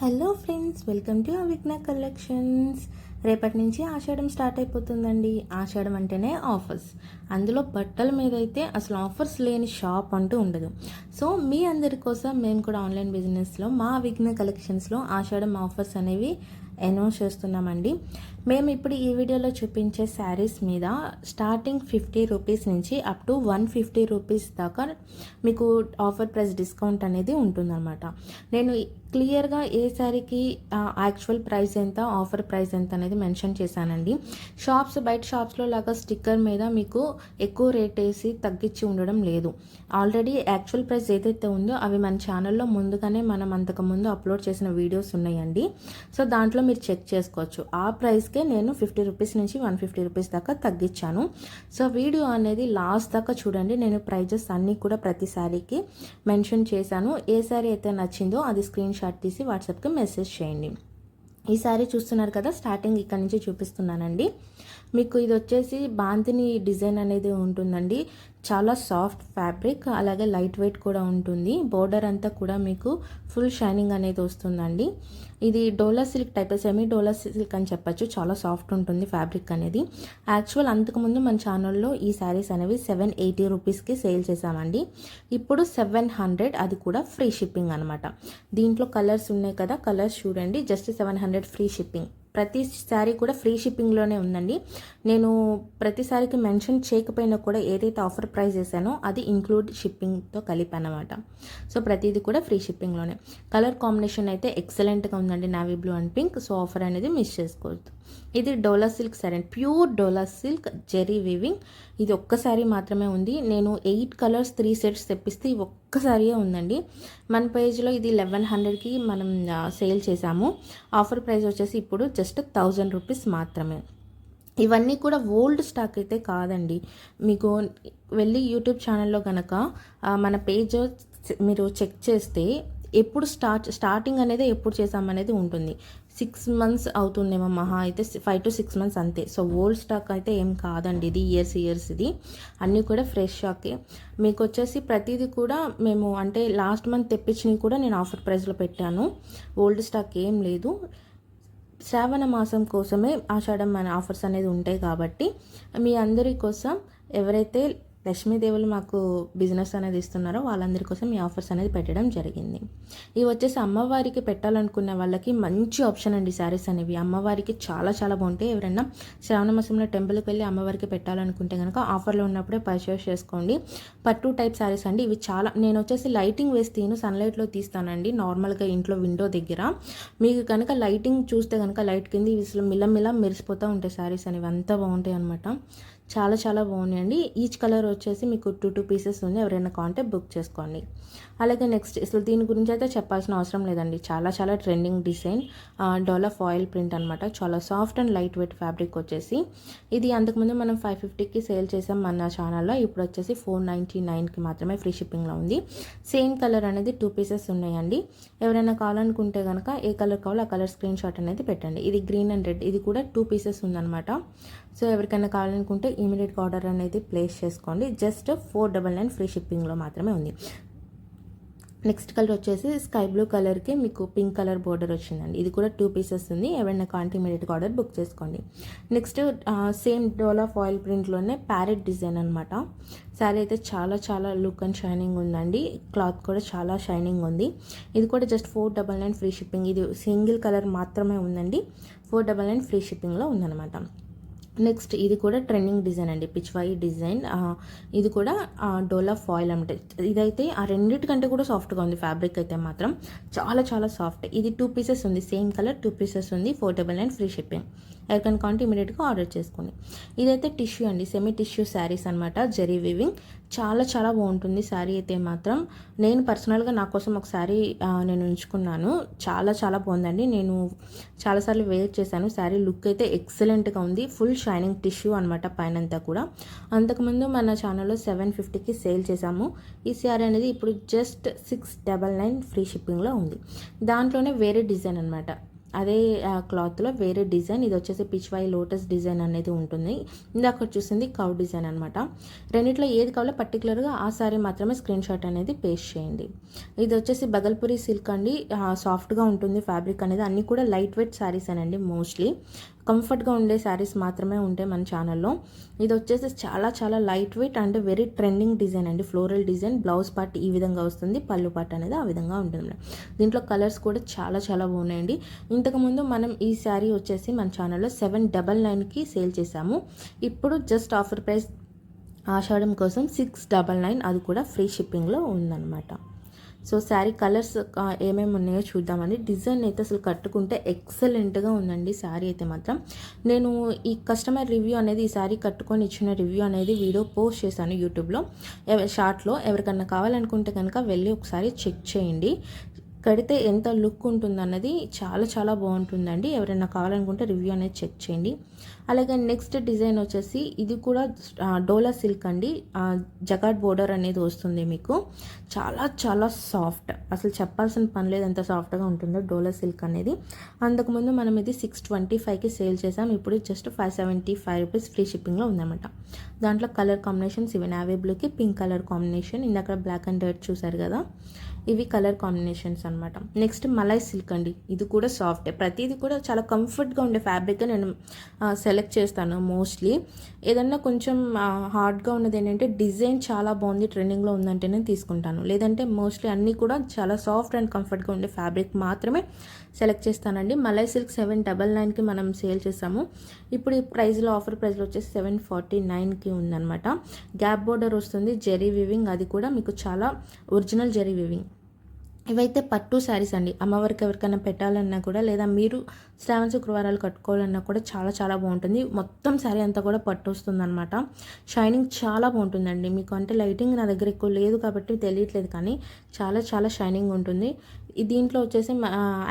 Hello friends welcome to Avighna collections. రేపటి నుంచి ఆషాఢం start అయిపోతుందండి. ఆషాఢం అంటేనే ఆఫర్స్. అందులో బట్టల మీద అయితే అసలు ఆఫర్స్ లేని షాప్ అంటూ ఉండదు. సో మీ అందరి కోసం మేము కూడా ఆన్లైన్ బిజినెస్లో మా విఘ్న కలెక్షన్స్లో ఆషాఢం ఆఫర్స్ అనేవి అనౌన్స్ చేస్తున్నామండి. మేము ఇప్పుడు ఈ వీడియోలో చూపించే శారీస్ మీద స్టార్టింగ్ ఫిఫ్టీ రూపీస్ నుంచి up to one fifty rupees దాకా మీకు ఆఫర్ ప్రైస్ డిస్కౌంట్ అనేది ఉంటుందన్నమాట. నేను క్లియర్గా ఏ శారీకి యాక్చువల్ ప్రైస్ ఎంత ఆఫర్ ప్రైస్ ఎంత అనేది మెన్షన్ చేశానండి. షాప్స్ బయట షాప్స్లో లాగా స్టిక్కర్ మీద మీకు ఎక్కువ రేట్ వేసి తగ్గించి ఉండడం లేదు. ఆల్రెడీ యాక్చువల్ ప్రైస్ ఏదైతే ఉందో అవి మన ఛానల్లో ముందుగానే మనం అంతకుముందు అప్లోడ్ చేసిన వీడియోస్ ఉన్నాయండి. సో దాంట్లో మీరు చెక్ చేసుకోవచ్చు. ఆ ప్రైస్కే నేను ఫిఫ్టీ రూపీస్ నుంచి వన్ ఫిఫ్టీ రూపీస్ దాకా తగ్గించాను. సో వీడియో అనేది లాస్ట్ దాకా చూడండి. నేను ప్రైజెస్ అన్నీ కూడా ప్రతి శారీకి మెన్షన్ చేశాను. ఏ శారీ అయితే నచ్చిందో అది స్క్రీన్ షాట్ తీసి వాట్సాప్కి మెసేజ్ చేయండి. ఈ శారీ చూస్తున్నారు కదా స్టార్టింగ్ ఇక్కడ నుంచి చూపిస్తున్నానండి. మీకు ఇది వచ్చేసి బాంతిని డిజైన్ అనేది ఉంటుందండి. చాలా సాఫ్ట్ ఫ్యాబ్రిక్ అలాగే లైట్ వెయిట్ కూడా ఉంటుంది. బోర్డర్ అంతా కూడా మీకు ఫుల్ షైనింగ్ అనేది వస్తుందండి. ఇది Dola silk type semi Dola silk అని చెప్పచ్చు. చాలా సాఫ్ట్ ఉంటుంది ఫ్యాబ్రిక్ అనేది. యాక్చువల్ అంతకుముందు మన ఛానల్లో ఈ శారీస్ అనేవి సెవెన్ ఎయిటీ రూపీస్కి సేల్ చేసామండి ఇప్పుడు సెవెన్ హండ్రెడ్ అది కూడా ఫ్రీ షిప్పింగ్ అనమాట దీంట్లో కలర్స్ ఉన్నాయి కదా కలర్స్ చూడండి. Just seven hundred free shipping ప్రతి శారీ కూడా ఫ్రీ షిప్పింగ్లోనే ఉందండి. నేను ప్రతి శారీకి మెన్షన్ చేయకపోయినా కూడా ఏదైతే ఆఫర్ ప్రైస్ చేశానో అది ఇంక్లూడ్ షిప్పింగ్తో కలిపి అనమాట సో ప్రతిదీ కూడా ఫ్రీ షిప్పింగ్లోనే కలర్ కాంబినేషన్ అయితే ఎక్సలెంట్గా ఉందండి. Navy blue and pink so offer అనేది మిస్ చేసుకోవద్దు. ఇది డోలా సిల్క్ సరే pure Dola silk zari weaving. ఇది ఒక్కసారి మాత్రమే ఉంది. నేను ఎయిట్ కలర్స్ త్రీ సెట్స్ తెప్పిస్తే ఒక్కసారియే ఉందండి. మన పేజ్లో ఇది లెవెన్ హండ్రెడ్కి మనం సేల్ చేశాము. ఆఫర్ ప్రైస్ వచ్చేసి ఇప్పుడు జస్ట్ థౌజండ్ రూపీస్ మాత్రమే. ఇవన్నీ కూడా ఓల్డ్ స్టాక్ అయితే కాదండి. మీకు వెళ్ళి యూట్యూబ్ ఛానల్లో కనుక మన పేజ్ మీరు చెక్ చేస్తే ఎప్పుడు స్టార్ట్ స్టార్టింగ్ అనేది ఎప్పుడు చేసామనేది ఉంటుంది. సిక్స్ మంత్స్ అవుతుందేమో మహా. అయితే ఫైవ్ టు సిక్స్ మంత్స్ అంతే. సో ఓల్డ్ స్టాక్ అయితే ఏం కాదండి ఇది ఇయర్స్ ఇయర్స్ ఇది. అన్నీ కూడా ఫ్రెష్ స్టాకే మీకు వచ్చేసి ప్రతిదీ కూడా మేము అంటే లాస్ట్ మంత్ తెప్పించినవి కూడా నేను ఆఫర్ ప్రైస్లో పెట్టాను. ఓల్డ్ స్టాక్ ఏం లేదు. శ్రావణ మాసం కోసమే ఆషాఢం మన ఆఫర్స్ అనేది ఉంటాయి కాబట్టి మీ అందరి కోసం ఎవరైతే లక్ష్మీదేవులు మాకు బిజినెస్ అనేది ఇస్తున్నారో వాళ్ళందరి కోసం ఈ ఆఫర్స్ అనేది పెట్టడం జరిగింది. ఇవి వచ్చేసి అమ్మవారికి పెట్టాలనుకునే వాళ్ళకి మంచి ఆప్షన్ అండి శారీస్ అనేవి. అమ్మవారికి చాలా చాలా బాగుంటాయి. ఎవరైనా శ్రావణ మాసంలో టెంపుల్కి వెళ్ళి అమ్మవారికి పెట్టాలనుకుంటే కనుక ఆఫర్లో ఉన్నప్పుడే పర్చేస్ చేసుకోండి. పట్టు టైప్ శారీస్ అండి. ఇవి చాలా నేను వచ్చేసి లైటింగ్ వేసి తీను సన్లైట్లో తీస్తానండి నార్మల్గా ఇంట్లో విండో దగ్గర. మీకు కనుక లైటింగ్ చూస్తే కనుక లైట్ కింద ఇవి మిల్ల మెరిసిపోతూ ఉంటాయి శారీస్ అనేవి. అంతా బాగుంటాయి అనమాట చాలా చాలా బాగున్నాయండి. ఈచ్ కలర్ వచ్చేసి మీకు టూ టూ పీసెస్ ఉంది ఎవరైనా కాంటే బుక్ చేసుకోండి. అలాగే నెక్స్ట్ అసలు దీని గురించి అయితే చెప్పాల్సిన అవసరం లేదండి. చాలా చాలా trending design Dola foil print అనమాట చాలా soft and light weight fabric వచ్చేసి ఇది అంతకుముందు మనం ఫైవ్ ఫిఫ్టీకి సేల్ చేసాం మన ఛానల్లో ఇప్పుడు వచ్చేసి ఫోర్ నైంటీ నైన్కి మాత్రమే ఫ్రీ షిప్పింగ్లో ఉంది. సేమ్ కలర్ అనేది టూ పీసెస్ ఉన్నాయండి. ఎవరైనా కావాలనుకుంటే కనుక ఏ కలర్ కావాలో ఆ కలర్ స్క్రీన్ షాట్ అనేది పెట్టండి. ఇది గ్రీన్ అండ్ రెడ్ ఇది కూడా టూ పీసెస్ ఉందన్నమాట. సో ఎవరికైనా కావాలనుకుంటే ఇమీడియట్గా ఆర్డర్ అనేది ప్లేస్ చేసుకోండి. Just four double nine free షిప్పింగ్లో మాత్రమే ఉంది. నెక్స్ట్ కలర్ వచ్చేసి స్కై బ్లూ కలర్కి మీకు పింక్ కలర్ బోర్డర్ వచ్చిందండి. ఇది కూడా టూ పీసెస్ ఉంది. ఎవరైనా కాంటి ఇమీడియట్గా ఆర్డర్ బుక్ చేసుకోండి. నెక్స్ట్ సేమ్ డోలా ఫాయిల్ ప్రింట్లోనే ప్యారెట్ డిజైన్ అనమాట శారీ అయితే చాలా చాలా లుక్ అండ్ షైనింగ్ ఉందండి. క్లాత్ కూడా చాలా షైనింగ్ ఉంది. ఇది కూడా just four double nine free shipping. ఇది సింగిల్ కలర్ మాత్రమే ఉందండి. ఫోర్ డబల్ నైన్ ఫ్రీ షిప్పింగ్లో ఉందన్నమాట. నెక్స్ట్ ఇది కూడా ట్రెండింగ్ డిజైన్ అండి పిచ్వాయి డిజైన్. ఇది కూడా డోలా ఫాయిల్ అంటే ఇదైతే ఆ రెండింటికంటే కూడా సాఫ్ట్గా ఉంది ఫ్యాబ్రిక్ అయితే మాత్రం. చాలా చాలా సాఫ్ట్. ఇది టూ పీసెస్ ఉంది సేమ్ కలర్ టూ పీసెస్ ఉంది four double nine free shipping. ఎవరికైనా కాంటే ఇమీడియట్గా ఆర్డర్ చేసుకోండి ఇదైతే టిష్యూ అండి. సెమీ టిష్యూ శారీస్ అనమాట జెరీ వివింగ్. చాలా చాలా బాగుంటుంది శారీ అయితే మాత్రం. నేను పర్సనల్గా నా కోసం ఒక శారీ నేను ఉంచుకున్నాను. చాలా చాలా బాగుందండి. నేను చాలాసార్లు వేర్ చేశాను. శారీ లుక్ అయితే ఎక్సలెంట్గా ఉంది. ఫుల్ షైనింగ్ టిష్యూ అనమాట పైనంతా కూడా. అంతకుముందు మన ఛానల్లో సెవెన్ ఫిఫ్టీకి సేల్ చేసాము ఈ శారీ అనేది ఇప్పుడు just six double nine free షిప్పింగ్లో ఉంది. దాంట్లోనే వేరే డిజైన్ అనమాట అదే క్లాత్లో వేరే డిజైన్ ఇది వచ్చేసి పిచ్వాయి లోటస్ డిజైన్ అనేది ఉంటుంది. ఇందాక చూసింది కౌ డిజైన్ అనమాట రెండిట్లో ఏది కావాలో పర్టికులర్గా ఆ సారీ మాత్రమే స్క్రీన్ షాట్ అనేది పేస్ట్ చేయండి. ఇది వచ్చేసి బగల్పురి సిల్క్ అండి. సాఫ్ట్గా ఉంటుంది ఫ్యాబ్రిక్ అనేది. అన్నీ కూడా లైట్ వెయిట్ శారీస్ అనండి మోస్ట్లీ. కంఫర్ట్గా ఉండే శారీస్ మాత్రమే ఉంటాయి మన ఛానల్లో. ఇది వచ్చేసి చాలా చాలా lightweight and very trending design అండి. ఫ్లోరల్ డిజైన్ బ్లౌజ్ పార్ట్ ఈ విధంగా వస్తుంది పళ్ళు పార్ట్ అనేది ఆ విధంగా ఉంటుంది దీంట్లో కలర్స్ కూడా చాలా చాలా బాగున్నాయండి. ఇంతకుముందు మనం ఈ శారీ వచ్చేసి మన ఛానల్లో సెవెన్ డబల్ నైన్కి సేల్ చేసాము ఇప్పుడు జస్ట్ ఆఫర్ ప్రైస్ ఆషాఢం కోసం సిక్స్ డబల్ నైన్ అది కూడా ఫ్రీ షిప్పింగ్లో ఉందన్నమాట. సో శారీ కలర్స్ ఏమేమి ఉన్నాయో చూద్దామండి. డిజైన్ అయితే అసలు కట్టుకుంటే ఎక్సలెంట్గా ఉందండి శారీ అయితే మాత్రం. నేను ఈ కస్టమర్ రివ్యూ అనేది ఈ శారీ కట్టుకొని ఇచ్చిన రివ్యూ అనేది వీడియో పోస్ట్ చేశాను యూట్యూబ్లో. షార్ట్లో. ఎవరికన్నా కావాలనుకుంటే కనుక వెళ్ళి ఒకసారి చెక్ చేయండి. కడితే ఎంత లుక్ ఉంటుందన్నది చాలా చాలా బాగుంటుందండి. ఎవరైనా కావాలనుకుంటే రివ్యూ అనేది చెక్ చేయండి. అలాగే నెక్స్ట్ డిజైన్ వచ్చేసి ఇది కూడా డోలా సిల్క్ అండి. జగాట్ బోర్డర్ అనేది వస్తుంది మీకు. చాలా చాలా సాఫ్ట్. అసలు చెప్పాల్సిన పని లేదు ఎంత సాఫ్ట్గా ఉంటుందో డోలా సిల్క్ అనేది. అంతకుముందు మనం ఇది సిక్స్ ట్వంటీ ఫైవ్కి సేల్ చేసాం ఇప్పుడు just five seventy five rupees free షిప్పింగ్లో ఉందన్నమాట. దాంట్లో కలర్ కాంబినేషన్స్ ఇవి నావీ బ్లూకి పింక్ కలర్ కాంబినేషన్ ఇందాక బ్లాక్ అండ్ రెడ్ చూసారు కదా. ఇవి కలర్ కాంబినేషన్స్ అనమాట నెక్స్ట్ మలై సిల్క్ అండి. ఇది కూడా సాఫ్ట్. ప్రతిదీ కూడా చాలా కంఫర్ట్గా ఉండే ఫ్యాబ్రిక్ నేను సెలెక్ట్ చేస్తాను మోస్ట్లీ. ఏదన్నా కొంచెం హార్డ్గా ఉన్నది ఏంటంటే డిజైన్ చాలా బాగుంది ట్రెండింగ్లో ఉందంటే నేను తీసుకుంటాను. లేదంటే మోస్ట్లీ అన్నీ కూడా చాలా సాఫ్ట్ అండ్ కంఫర్ట్గా ఉండే ఫ్యాబ్రిక్ మాత్రమే సెలెక్ట్ చేస్తానండి. మలై సిల్క్ సెవెన్ డబల్ నైన్కి మనం సేల్ చేసాము. ఇప్పుడు ఈ ప్రైస్లో ఆఫర్ ప్రైస్లో వచ్చేసి సెవెన్ ఫార్టీ నైన్కి ఉందన్నమాట. గ్యాప్ బోర్డర్ వస్తుంది జెరీ వివింగ్. అది కూడా మీకు చాలా ఒరిజినల్ జెరీ వివింగ్. ఇవైతే పట్టు శారీస్ అండి. అమ్మవారికి ఎవరికైనా పెట్టాలన్నా కూడా లేదా మీరు శ్రావణ శుక్రవారాలు కట్టుకోవాలన్నా కూడా చాలా చాలా బాగుంటుంది. మొత్తం శారీ అంతా కూడా పట్టు వస్తుంది అనమాట షైనింగ్ చాలా బాగుంటుందండి. మీకు అంటే లైటింగ్ నా దగ్గర ఎక్కువ లేదు కాబట్టి తెలియట్లేదు కానీ చాలా చాలా షైనింగ్ ఉంటుంది. దీంట్లో వచ్చేసి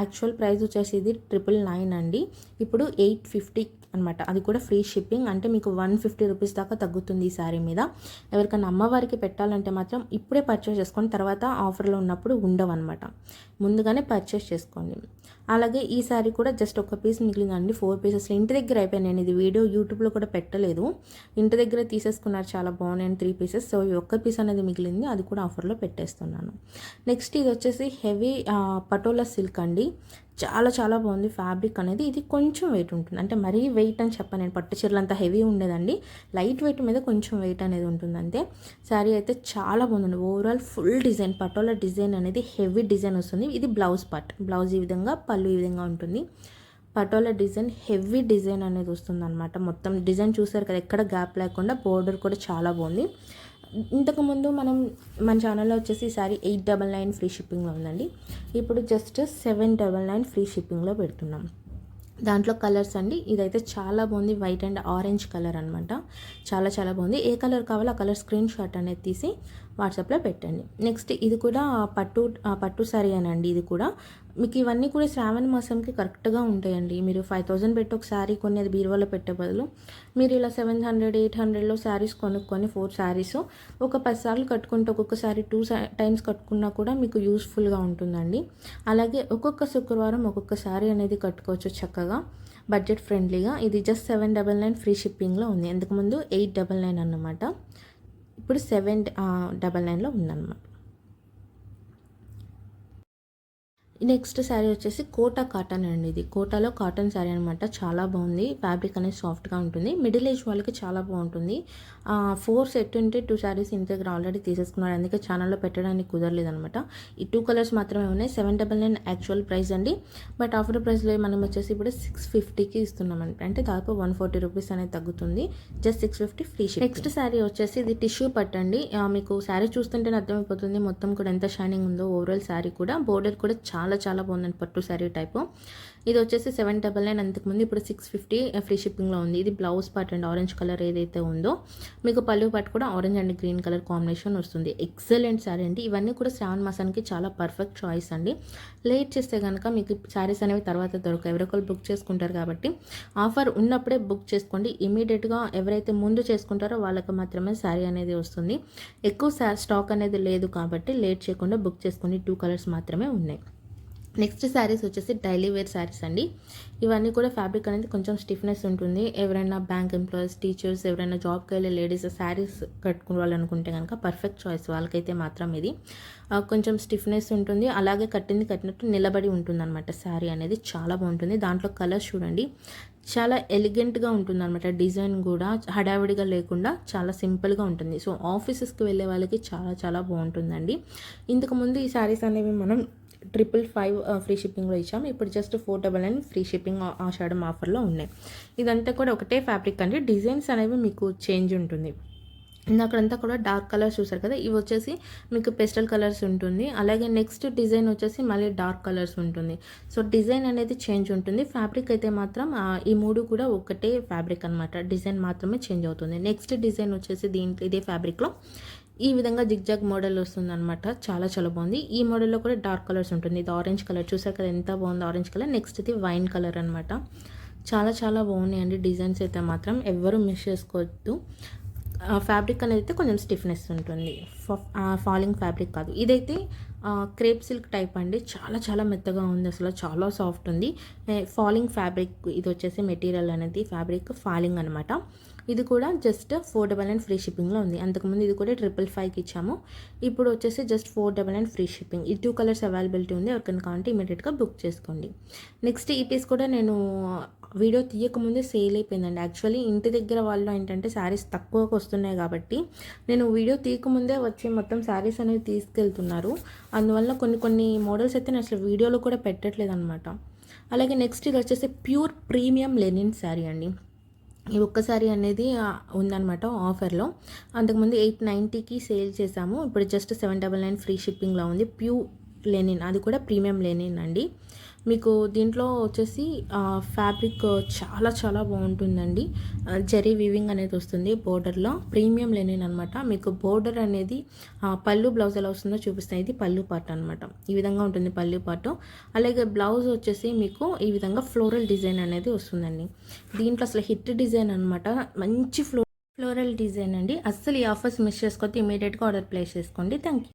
యాక్చువల్ ప్రైస్ వచ్చేసి ఇది ట్రిపుల్ నైన్ అండి. ఇప్పుడు ఎయిట్ ఫిఫ్టీ అనమాట అది కూడా ఫ్రీ షిప్పింగ్. అంటే మీకు వన్ ఫిఫ్టీ రూపీస్ దాకా తగ్గుతుంది ఈ శారీ మీద. ఎవరికైనా అమ్మవారికి పెట్టాలంటే మాత్రం ఇప్పుడే పర్చేస్ చేసుకోండి తర్వాత ఆఫర్లో ఉన్నప్పుడు ఉండవు అనమాట ముందుగానే పర్చేస్ చేసుకోండి. అలాగే ఈ శారీ కూడా జస్ట్ ఒక పీస్ మిగిలిందండి. ఫోర్ పీసెస్ ఇంటి దగ్గర అయిపోయాయి నేను ఇది వీడియో యూట్యూబ్లో కూడా పెట్టలేదు. ఇంటి దగ్గర తీసేసుకున్నారు. చాలా బాగున్నాయి త్రీ పీసెస్. సో ఈ ఒక్క పీస్ అనేది మిగిలింది. అది కూడా ఆఫర్లో పెట్టేస్తున్నాను. నెక్స్ట్ ఇది వచ్చేసి హెవీ పటోలా సిల్క్ అండి. చాలా చాలా బాగుంది ఫ్యాబ్రిక్ అనేది. ఇది కొంచెం వెయిట్ ఉంటుంది. అంటే మరీ వెయిట్ అని చెప్పాను. నేను పట్టు చీరలు అంత హెవీ ఉండేదండి. లైట్ వెయిట్ మీద కొంచెం వెయిట్ అనేది ఉంటుంది అంతే. శారీ అయితే చాలా బాగుందండి. Overall full design Patola design అనేది హెవీ డిజైన్ వస్తుంది. ఇది బ్లౌజ్ పార్ట్ బ్లౌజ్ ఈ విధంగా పళ్ళు ఈ విధంగా ఉంటుంది. పటోలా డిజైన్ హెవీ డిజైన్ అనేది వస్తుంది అనమాట మొత్తం డిజైన్ చూసారు కదా ఎక్కడ గ్యాప్ లేకుండా బోర్డర్ కూడా చాలా బాగుంది. ఇంతకుముందు మనం మన ఛానల్లో వచ్చేసి ఈసారి ఎయిట్ డబల్ నైన్ ఫ్రీ షిప్పింగ్లో ఉందండి. ఇప్పుడు just seven double nine free షిప్పింగ్లో పెడుతున్నాం. దాంట్లో కలర్స్ అండి. ఇదైతే చాలా బాగుంది. వైట్ అండ్ ఆరెంజ్ కలర్ అనమాట చాలా చాలా బాగుంది. ఏ కలర్ కావాలో ఆ కలర్ స్క్రీన్ షాట్ అనేది తీసి వాట్సాప్లో పెట్టండి. నెక్స్ట్ ఇది కూడా పట్టు పట్టు సారీ అనండి. ఇది కూడా మీకు ఇవన్నీ కూడా శ్రావణ మాసంకి కరెక్ట్గా ఉంటాయండి. మీరు ఫైవ్ థౌజండ్ పెట్టి ఒక శారీ కొన్ని అది బీరువాలో పెట్టే బదులు మీరు ఇలా సెవెన్ హండ్రెడ్ ఎయిట్ హండ్రెడ్లో శారీస్ కొనుక్కొని ఫోర్ శారీస్ ఒక పది సార్లు కట్టుకుంటే ఒక్కొక్కసారి టూ టైమ్స్ కట్టుకున్నా కూడా మీకు యూస్ఫుల్గా ఉంటుందండి. అలాగే ఒక్కొక్క శుక్రవారం ఒక్కొక్క శారీ అనేది కట్టుకోవచ్చు చక్కగా. బడ్జెట్ ఫ్రెండ్లీగా ఇది just seven double nine free షిప్పింగ్లో ఉంది. ఇంతకుముందు ఎయిట్ డబల్ నైన్ అన్నమాట. ఇప్పుడు సెవెన్ డబల్ నైన్లో ఉందన్నమాట. నెక్స్ట్ శారీ వచ్చేసి కోటా కాటన్ అండి ఇది. కోటాలో కాటన్ శారీ అనమాట చాలా బాగుంది. ఫ్యాబ్రిక్ అనేది సాఫ్ట్గా ఉంటుంది. మిడిల్ ఏజ్ వాళ్ళకి చాలా బాగుంటుంది. ఫోర్ సెట్ ఉంటే టూ శారీస్ ఇంత దగ్గర ఆల్రెడీ తీసేసుకున్నారు. అందుకే ఛానల్లో పెట్టడానికి కుదరలేదు అనమాట ఈ టూ కలర్స్ మాత్రమే ఉన్నాయి. Seven double nine actual price అండి. బట్ ఆఫర్ ప్రైస్లో మనం వచ్చేసి ఇప్పుడు సిక్స్ ఫిఫ్టీకి ఇస్తున్నాం అంటే దాదాపు వన్ ఫార్టీ రూపీస్ అనేది తగ్గుతుంది. Just six fifty free next sari వచ్చేసి ఇది టిష్యూ పట్టండి మీకు శారీ చూస్తుంటేనే అర్థమైపోతుంది. మొత్తం కూడా ఎంత షైనింగ్ ఉందో. ఓవరాల్ శారీ కూడా. బోర్డర్ కూడా చాలా చాలా చాలా బాగుందండి పట్టు శారీ టైపు. ఇది వచ్చేసి సెవెన్ డబల్ నైన్ అంతకుముందు ఇప్పుడు సిక్స్ ఫిఫ్టీ ఫ్రీ షిప్పింగ్లో ఉంది. ఇది blouse part and orange colour ఏదైతే ఉందో మీకు పళ్ళు పార్ట్ కూడా orange and green colour combination వస్తుంది. ఎక్సలెంట్ శారీ అండి. ఇవన్నీ కూడా శ్రావణ మాసానికి చాలా పర్ఫెక్ట్ చాయిస్ అండి. లేట్ చేస్తే కనుక మీకు శారీస్ అనేవి తర్వాత దొరకవు. ఎవరొకరు బుక్ చేసుకుంటారు కాబట్టి ఆఫర్ ఉన్నప్పుడే బుక్ చేసుకోండి. ఇమీడియట్గా ఎవరైతే ముందు చేసుకుంటారో వాళ్ళకి మాత్రమే శారీ అనేది వస్తుంది. ఎక్కువ స్టాక్ అనేది లేదు కాబట్టి లేట్ చేయకుండా బుక్ చేసుకోండి టూ కలర్స్ మాత్రమే ఉన్నాయి. నెక్స్ట్ శారీస్ వచ్చేసి డైలీ వేర్ శారీస్ అండి. ఇవన్నీ కూడా ఫ్యాబ్రిక్ అనేది కొంచెం స్టిఫ్నెస్ ఉంటుంది. ఎవరైనా బ్యాంక్ ఎంప్లాయీస్ టీచర్స్ ఎవరైనా జాబ్కి వెళ్ళే లేడీస్ శారీస్ కట్టుకోవాలనుకుంటే కనుక పర్ఫెక్ట్ చాయిస్ వాళ్ళకైతే మాత్రం ఇది. కొంచెం స్టిఫ్నెస్ ఉంటుంది. అలాగే కట్టింది కట్టినట్టు నిలబడి ఉంటుంది అనమాట శారీ అనేది చాలా బాగుంటుంది. దాంట్లో కలర్స్ చూడండి. చాలా ఎలిగెంట్గా ఉంటుంది అనమాట డిజైన్ కూడా హడావిడిగా లేకుండా చాలా సింపుల్గా ఉంటుంది. సో ఆఫీసెస్కి వెళ్ళే వాళ్ళకి చాలా చాలా బాగుంటుందండి. ఇంతకుముందు ఈ శారీస్ అనేవి మనం ట్రిపుల్ ఫైవ్ ఫ్రీ షిప్పింగ్లో ఇచ్చాము ఇప్పుడు just four double nine free shipping Ashadam ఆఫర్లో ఉన్నాయి. ఇదంతా కూడా ఒకటే ఫ్యాబ్రిక్ అండి. డిజైన్స్ అనేవి మీకు చేంజ్ ఉంటుంది. అక్కడంతా కూడా డార్క్ కలర్స్ చూసారు కదా? ఇవి వచ్చేసి మీకు పెస్టల్ కలర్స్ ఉంటుంది. అలాగే నెక్స్ట్ డిజైన్ వచ్చేసి మళ్ళీ డార్క్ కలర్స్ ఉంటుంది. సో డిజైన్ అనేది చేంజ్ ఉంటుంది. ఫ్యాబ్రిక్ అయితే మాత్రం ఈ మూడు కూడా ఒకటే ఫ్యాబ్రిక్ అనమాట డిజైన్ మాత్రమే చేంజ్ అవుతుంది. నెక్స్ట్ డిజైన్ వచ్చేసి దీంట్లో ఇదే ఫ్యాబ్రిక్లో ఈ విధంగా జిగ్జాగ్ మోడల్ వస్తుందన్నమాట. చాలా చాలా బాగుంది. ఈ మోడల్లో కూడా డార్క్ కలర్స్ ఉంటుంది. ఇది ఆరెంజ్ కలర్. చూసారు కదా ఎంత బాగుంది ఆరెంజ్ కలర్. నెక్స్ట్ ఇది వైన్ కలర్ అనమాట చాలా చాలా బాగున్నాయండి డిజైన్స్ అయితే మాత్రం. ఎవరు మిస్ చేసుకోవద్దు. ఫ్యాబ్రిక్ అనేది అయితే కొంచెం స్టిఫ్నెస్ ఉంటుంది. ఫాలింగ్ ఫ్యాబ్రిక్ కాదు. ఇదైతే క్రేప్ సిల్క్ టైప్ అండి. చాలా చాలా మెత్తగా ఉంది. అసలు చాలా సాఫ్ట్ ఉంది. ఫాలింగ్ ఫ్యాబ్రిక్ ఇది వచ్చేసి మెటీరియల్ అనేది ఫ్యాబ్రిక్ ఫాలింగ్ అనమాట ఇది కూడా just four double and free షిప్పింగ్లో ఉంది. అంతకుముందు ఇది కూడా ట్రిపుల్ ఫైవ్కి ఇచ్చాము. ఇప్పుడు వచ్చేసి just four double and free shipping. ఈ టూ కలర్స్ అవైలబిలిటీ ఉంది. ఎవరికైనా కావాలంటే ఇమీడియట్గా బుక్ చేసుకోండి. నెక్స్ట్ ఈ పీస్ కూడా నేను వీడియో తీయకముందే సేల్ అయిపోయిందండి. యాక్చువల్లీ ఇంటి దగ్గర వాళ్ళు ఏంటంటే శారీస్ తక్కువకు వస్తున్నాయి కాబట్టి నేను వీడియో తీయకముందే వచ్చి మొత్తం శారీస్ అనేవి తీసుకెళ్తున్నారు. అందువల్ల కొన్ని కొన్ని మోడల్స్ అయితే నేను అసలు వీడియోలో కూడా పెట్టట్లేదు అనమాట అలాగే నెక్స్ట్ ఇది వచ్చేసి ప్యూర్ ప్రీమియం లెనిన్ శారీ అండి. ఈ ఒక్కసారి అనేది ఉందనమాట ఉందన్నమాట ఆఫర్లో అంతకుముందు ఎయిట్ నైంటీకి సేల్ చేశాము. ఇప్పుడు just seven double nine free షిప్పింగ్లో ఉంది. ప్యూర్ లెనిన్ అది కూడా ప్రీమియం లెనిన్ అండి. మీకు దీంట్లో వచ్చేసి ఫ్యాబ్రిక్ చాలా చాలా బాగుంటుందండి. జరీ వీవింగ్ అనేది వస్తుంది బోర్డర్లో. ప్రీమియం లెనిన్ అనమాట మీకు బోర్డర్ అనేది పళ్ళు బ్లౌజ్ ఎలా వస్తుందో చూపిస్తాయి ఇది పళ్ళు పార్ట్ అనమాట ఈ విధంగా ఉంటుంది పళ్ళు పార్ట్. అలాగే బ్లౌజ్ వచ్చేసి మీకు ఈ విధంగా ఫ్లోరల్ డిజైన్ అనేది వస్తుందండి. దీంట్లో అసలు హిట్ డిజైన్ అనమాట మంచి ఫ్లో ఫ్లోరల్ డిజైన్ అండి. అస్సలు ఈ ఆఫర్స్ మిస్ చేసుకోవద్దు. ఇమీడియట్గా ఆర్డర్ ప్లేస్ చేసుకోండి. Thank you